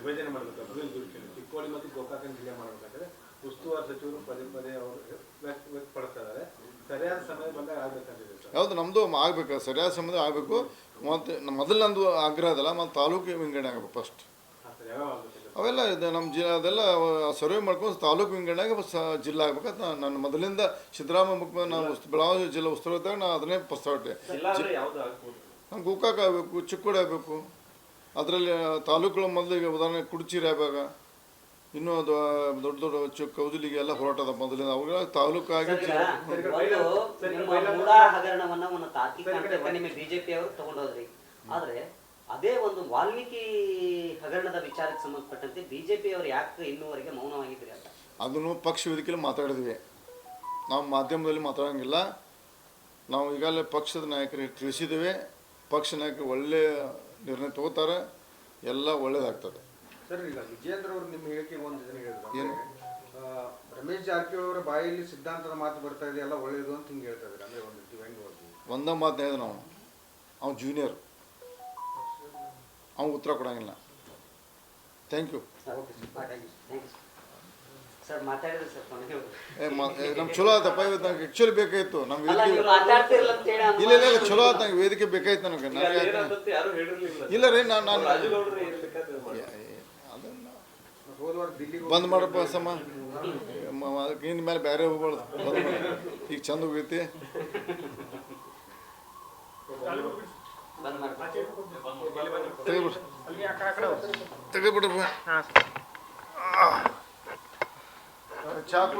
ವಿಭಜನೆ ಮಾಡಬೇಕು ಅಭಿವೃದ್ಧಿ ದೃಷ್ಟಿಯಿಂದ ಚಿಕ್ಕೋಡಿ ಮತ್ತು ಗೋಕಾಕನ ಜಿಲ್ಲೆ ಮಾಡಬೇಕಾದ್ರೆ ಉಸ್ತುವಾರಿ ಸಚಿವರು ಪದೇ ಪದೇ ಅವರು ವ್ಯಕ್ತ ವ್ಯಕ್ತಪಡಿಸ್ತಾ ಇದ್ದಾರೆ. ಸರಿಯಾದ ಸಮಯ ಬಂದಾಗ ಆಗ್ಬೇಕಂತಿದೆ ಹೌದು ನಮ್ಮದು ಆಗಬೇಕು. ಸರಿಯಾದ ಸಮಯದ ಆಗಬೇಕು. ಮತ್ತು ಮೊದಲು ನಂದು ಆಗ್ರಹ ಅದಲ್ಲ ಮತ್ತು ತಾಲೂಕು ವಿಂಗಡಣೆ ಆಗಬೇಕು ಫಸ್ಟ್ ಅವೆಲ್ಲ ಇದು ನಮ್ಮ ಜಿಲ್ಲೆ ಅದೆಲ್ಲ ಸರ್ವೆ ಮಾಡ್ಕೊಂಡು ತಾಲೂಕು ವಿಂಗಡಣೆಗೆ ಜಿಲ್ಲಾ ಆಗ್ಬೇಕಂತ ನಾನು ನನ್ನ ಮೊದಲಿಂದ ಸಿದ್ದರಾಮಯ್ಯ ಮುಖ್ಯ ನಾನು ಉಸ್ತು ಬೆಳಗಾವಿ ಜಿಲ್ಲಾ ಉಸ್ತುವಾರಿ ಇದ್ದಾಗ ನಾನು ಅದನ್ನೇ ಪ್ರಸ್ತಾವಟ್ಟೆ ನಮ್ಗೆ ನಮ್ಮ ಗೋಕಾಕ ಆಗಬೇಕು ಚಿಕ್ಕೋಡಿ ಆಗಬೇಕು. ಅದರಲ್ಲಿ ತಾಲೂಕುಗಳ ಮೊದಲಿಗೆ ಉದಾಹರಣೆ ಕುಡ್ಚಿರಿ ಆಗ ಇನ್ನೂ ಅದು ದೊಡ್ಡ ದೊಡ್ಡ ಚು ಕೌದಲಿಗೆ ಎಲ್ಲ ಹೋರಾಟದ ಅದ ಮೊದಲಿಂದ ಅವಾಗ ತಾಲೂಕಾಗಿ ಆಗಿ ಒಂದು ಬಿಜೆಪಿ ಅವರು ತಗೊಂಡೋದ್ರಿ. ಆದ್ರೆ ಅದೇ ಒಂದು ವಾಲ್ಮೀಕಿ ಹಗರಣದ ವಿಚಾರಕ್ಕೆ ಸಂಬಂಧಪಟ್ಟಂತೆ ಬಿಜೆಪಿ ಅವರು ಯಾಕೆ ಇನ್ನೂವರೆಗೆ ಮೌನವಾಗಿದ್ರಿ ಅಂತ? ಅದನ್ನು ಪಕ್ಷ ವೇದಿಕೆಯಲ್ಲಿ ಮಾತಾಡಿದ್ವಿ. ನಾವು ಮಾಧ್ಯಮದಲ್ಲಿ ಮಾತಾಡೋಂಗಿಲ್ಲ. ನಾವು ಈಗಾಗಲೇ ಪಕ್ಷದ ನಾಯಕರಿಗೆ ತಿಳಿಸಿದ್ದೇವೆ. ಪಕ್ಷ ನಾಯಕರು ಒಳ್ಳೆಯ ನಿರ್ಣಯ ತಗೋತಾರೆ ಎಲ್ಲ ಒಳ್ಳೇದಾಗ್ತದೆ ಸರ್ ಈಗ ವಿಜೇಂದ್ರ ಅವರು ನಿಮ್ಮ ಹೇಳಿಕೆ ಒಂದು ಜನ ಹೇಳಿದ್ರು. ಏನು? ರಮೇಶ್ ಜಾರಕಿಹೊಳಿ ಅವರ ಬಾಯಲ್ಲಿ ಸಿದ್ಧಾಂತದ ಮಾತು ಬರ್ತಾ ಇದೆ ಎಲ್ಲ ಒಳ್ಳೇದು ಅಂತ ಹಿಂಗೆ ಹೇಳ್ತಾ ಇದ್ದಾರೆ ಅಂದ್ರೆ ಒಂದು ಹೆಂಗೆ ಒಂದೇ ಮಾತು ಹೇಳಿದ ನಾವು ಅವ್ನು ಜೂನಿಯರ್ ಅವ್ನು ಉತ್ತರ ಕೊಡೋಂಗಿಲ್ಲ. Thank you okay sir. ಮಾತಾಡಿದ್ರೆ ಸರ್ ಕೊನೆಗೆ. ಏ ನಮ್ಗೆ ಚಲೋ ಆತಪ್ಪ ಇವತ್ತು ನಂಗೆ ಆ್ಯಕ್ಚುಲಿ ಬೇಕಾಗಿತ್ತು ನಮ್ಮ ವೇದಿಕೆ ಮಾತಾಡ್ತಿರಲ್ಲ ಅಂತ ಹೇಳಿ ಇಲ್ಲ ಇಲ್ಲ ಇಲ್ಲ, ಚಲೋ ಆಯ್ತು ನಂಗೆ ವೇದಿಕೆ ಬೇಕಾಯ್ತು ನನಗೆ. ನನಗೆ ಯಾರು ಹೇಳಿರ್ಲಿಲ್ಲ. ಇಲ್ಲ ರೀ ನಾನು ನಾನು ಬಂದ್ ಮಾಡಪ್ಪ ಸಮ. ಇನ್ ಮೇಲೆ ಬೇರೆ ಹೋಗ್ಬಾರ್ದು ಬಂದ್ ಮಾಡು. ಈಗ ಚಂದ ಹೋಗೈತಿ. ತೆಗಿಬಿಡ್ರಿ ತೆಗಿಬಿಡ್ರಪ್ಪ ಚಾ ಕುಡ್